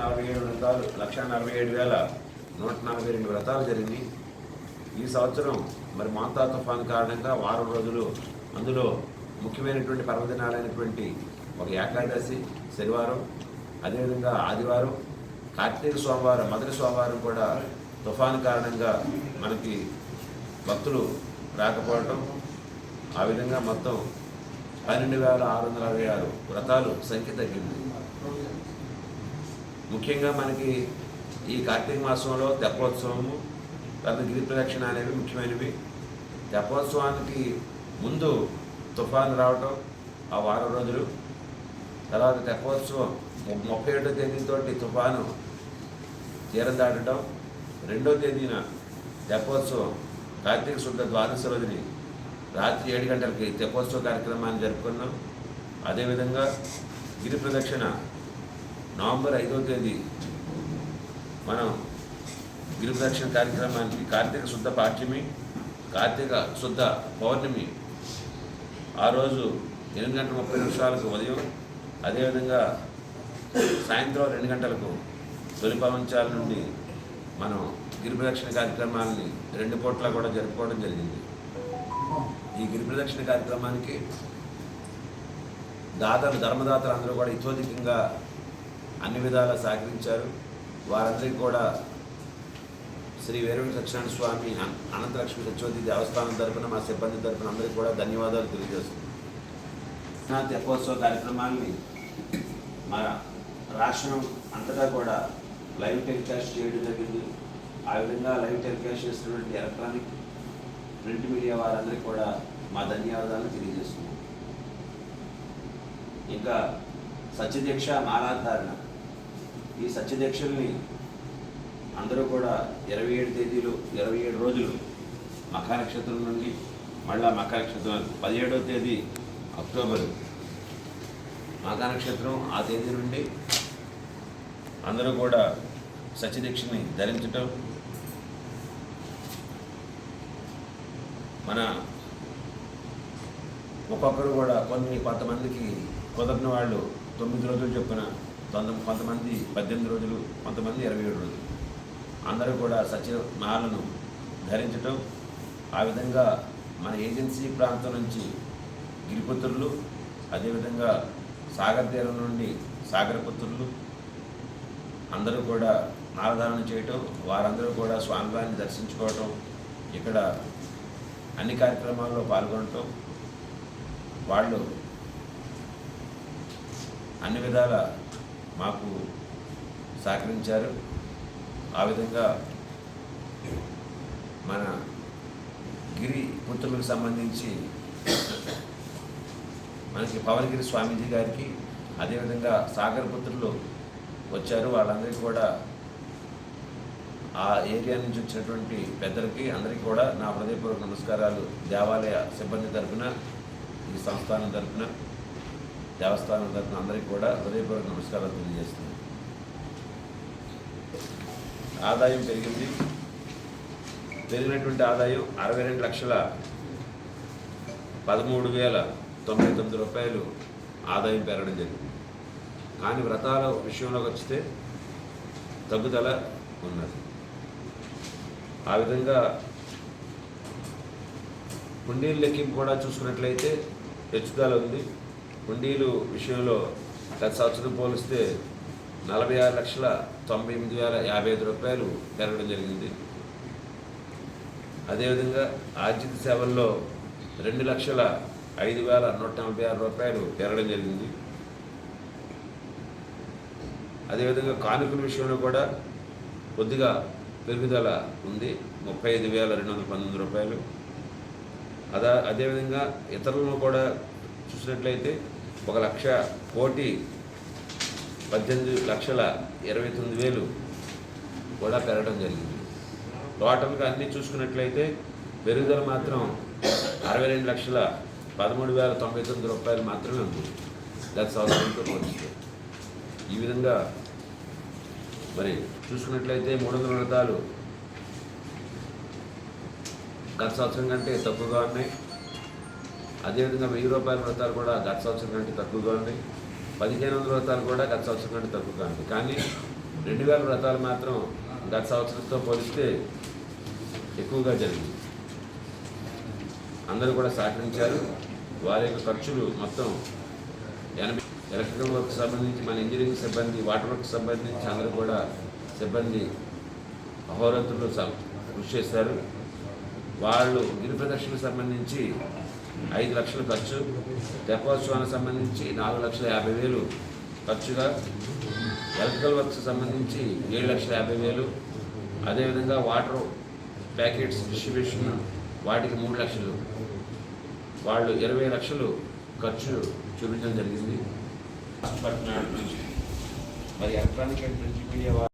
నలభై ఏడు వ్రతాలు లక్ష నలభై ఏడు వేల నూట నలభై రెండు వ్రతాలు జరిగినాయి. ఈ సంవత్సరం మరి మాంతా తుఫాన్ కారణంగా వారం రోజులు అందులో ముఖ్యమైనటువంటి పర్వదినాలైనటువంటి ఒక ఏకాదశి శనివారం అదేవిధంగా ఆదివారం కార్తీక సోమవారం మొదటి సోమవారం కూడా తుఫాను కారణంగా మనకి భక్తులు రాకపోవటం ఆ విధంగా మొత్తం పన్నెండు వేల ఆరు వందల అరవై ఆరు వ్రతాలు సంఖ్య తగ్గింది. ముఖ్యంగా మనకి ఈ కార్తీక మాసంలో తెప్పోత్సవము తర్వాత గిరి ప్రదక్షిణ అనేవి ముఖ్యమైనవి. తెప్పోత్సవానికి ముందు తుఫాను రావటం ఆ వారం రోజులు. తర్వాత తెప్పోత్సవం ము- ముప్పై ఏడో తేదీతోటి తుఫాను తీరం దాటడం రెండో తేదీన తెప్పోత్సవం కార్తీక శుద్ధ ద్వాదశ రోజుని రాత్రి ఏడు గంటలకి తెప్పోత్సవ కార్యక్రమాన్ని జరుపుకున్నాం. అదేవిధంగా గిరి ప్రదక్షిణ నవంబర్ ఐదో తేదీ మనం గిరి ప్రదక్షిణ కార్యక్రమానికి కార్తీక శుద్ధ పాఠ్యమి కార్తీక శుద్ధ పౌర్ణమి. ఆ రోజు ఎనిమిది గంటల ముప్పై నిమిషాలకు ఉదయం అదేవిధంగా సాయంత్రం రెండు గంటలకు తొలి పవంచాల నుండి మనం గిరి ప్రదక్షిణ కార్యక్రమాలని రెండు పూట్ల కూడా జరుపుకోవడం జరిగింది. ఈ గిరి ప్రదక్షిణ కార్యక్రమానికి దాతలు ధర్మదాతలు అందరూ కూడా ఇతోధికంగా అన్ని విధాలా సహకరించారు. వారందరికీ కూడా శ్రీ వేరుడి సత్యనారాయణ స్వామి అనంతలక్ష్మి సత్యవతి దేవస్థానం తరపున మా సిబ్బంది తరపున అందరికీ కూడా ధన్యవాదాలు తెలియజేస్తున్నాం. నా తెప్పోత్సవ కార్యక్రమాన్ని మా రాష్ట్రం అంతటా కూడా లైవ్ టెలికాస్ట్ చేయడం జరిగింది. ఆ విధంగా లైవ్ టెలికాస్ట్ చేస్తున్నటువంటి ఎలక్ట్రానిక్ ప్రింట్ మీడియా వారందరికీ కూడా మా ధన్యవాదాలను తెలియజేస్తున్నాం. ఇంకా సత్యదీక్ష మాలాధారణ. ఈ సత్యదీక్షల్ని అందరూ కూడా ఇరవై ఏడు తేదీలు ఇరవై ఏడు రోజులు మఖా నక్షత్రం నుండి మళ్ళా మఖా పదిహేడవ తేదీ అక్టోబర్. మఖా నక్షత్రం ఆ తేదీ నుండి అందరూ కూడా సత్యదీక్షని ధరించటం మన ఒక్కొక్కరు కూడా కొన్ని కొంతమందికి కుదరిన వాళ్ళు తొమ్మిది రోజులు చొప్పున తొందర కొంతమంది పద్దెనిమిది రోజులు కొంతమంది ఇరవై ఏడు రోజులు. అందరూ కూడా సత్య ధరించటం ఆ విధంగా మన ఏజెన్సీ ప్రాంతం నుంచి గిరిపుత్రులు అదేవిధంగా సాగర్ తీరం నుండి సాగరపుత్రులు అందరూ కూడా నారధారణ చేయటం వారందరూ కూడా స్వామివారిని దర్శించుకోవటం ఇక్కడ అన్ని కార్యక్రమాల్లో పాల్గొనటం వాళ్ళు అన్ని విధాల మాకు సహకరించారు. ఆ విధంగా మన గిరి పుత్రులకు సంబంధించి మనకి పవనగిరి స్వామీజీ గారికి అదేవిధంగా సాగర్ పుత్రులు వచ్చారు. వాళ్ళందరికీ కూడా ఆ ఏరియా నుంచి వచ్చినటువంటి పెద్దలకి అందరికీ కూడా నా హృదయపూర్వక నమస్కారాలు. దేవాలయ సిబ్బంది తరపున ఈ సంస్థానం తరపున దేవస్థానం తరఫున అందరికీ కూడా హృదయపూర్వక నమస్కారాలు తెలియజేస్తున్నాను. ఆదాయం పెరిగింది. పెరిగినటువంటి ఆదాయం అరవై రెండు లక్షల పదమూడు వేల తొంభై తొమ్మిది రూపాయలు ఆదాయం పెరగడం జరిగింది. కానీ వ్రతాల విషయంలోకి వస్తే తగ్గుదల ఉన్నది. ఆ విధంగా కుండీలు లెక్కింపు కూడా చూసుకున్నట్లయితే హెచ్చుదల ఉంది. కుండీలు విషయంలో గత సంవత్సరం పోలిస్తే నలభై ఆరు లక్షల తొంభై ఎనిమిది వేల యాభై ఐదు రూపాయలు పెరగడం జరిగింది. అదేవిధంగా ఆర్థిక సేవల్లో రెండు లక్షల ఐదు వేల నూట నలభై ఆరు రూపాయలు పెరగడం జరిగింది. అదేవిధంగా కానుకల విషయంలో కూడా కొద్దిగా పెరుగుదల ఉంది. ముప్పై ఐదు వేల రెండు వందల పంతొమ్మిది రూపాయలు. అదా అదేవిధంగా ఇతరులను కూడా చూసినట్లయితే ఒక లక్ష కోటి పద్దెనిమిది లక్షల ఇరవై తొమ్మిది వేలు కూడా పెరగడం జరిగింది. టోటల్గా అన్నీ చూసుకున్నట్లయితే పెరుగుదల మాత్రం అరవై రెండు లక్షల పదమూడు వేల తొంభై తొమ్మిది రూపాయలు మాత్రమే ఉంది. గత సంవత్సరంతో పోలిస్తే ఈ విధంగా మరి చూసుకున్నట్లయితే మూడు వందల వ్రతాలు గత సంవత్సరం కంటే తక్కువగా ఉన్నాయి. అదేవిధంగా వెయ్యి రూపాయల వ్రతాలు కూడా గత సంవత్సరం కంటే తక్కువగా ఉన్నాయి. పదిహేను వందల వ్రతాలు కూడా గత సంవత్సరం కంటే తక్కువ ఉన్నాయి. కానీ రెండు వేల వ్రతాలు మాత్రం గత సంవత్సరంతో పోలిస్తే ఎక్కువగా జరిగింది. అందరూ కూడా సహకరించారు. వారి యొక్క ఖర్చులు మొత్తం ఎనభై ఎలక్ట్రికల్ వర్క్ సంబంధించి మన ఇంజనీరింగ్ సిబ్బంది వాటర్ వర్క్ సంబంధించి అందరూ కూడా సిబ్బంది అహోరాత్రులు కృషి చేశారు. వాళ్ళు గిరి ప్రదర్శనకు సంబంధించి ఐదు లక్షలు ఖర్చు. తెప్పోత్సవానికి సంబంధించి నాలుగు లక్షల యాభై వేలు ఖర్చుగా. ఎలక్ట్రికల్ వర్క్స్ సంబంధించి ఏడు లక్షల యాభై వేలు. అదేవిధంగా వాటర్ ప్యాకెట్స్ డిస్ట్రిబ్యూషన్ వాటికి మూడు లక్షలు. వాళ్ళు ఇరవై లక్షలు ఖర్చు చూపించడం జరిగింది. నుంచి. మరి ఎలక్ట్రానిక్ అండ్ ప్రింట్ మీడియా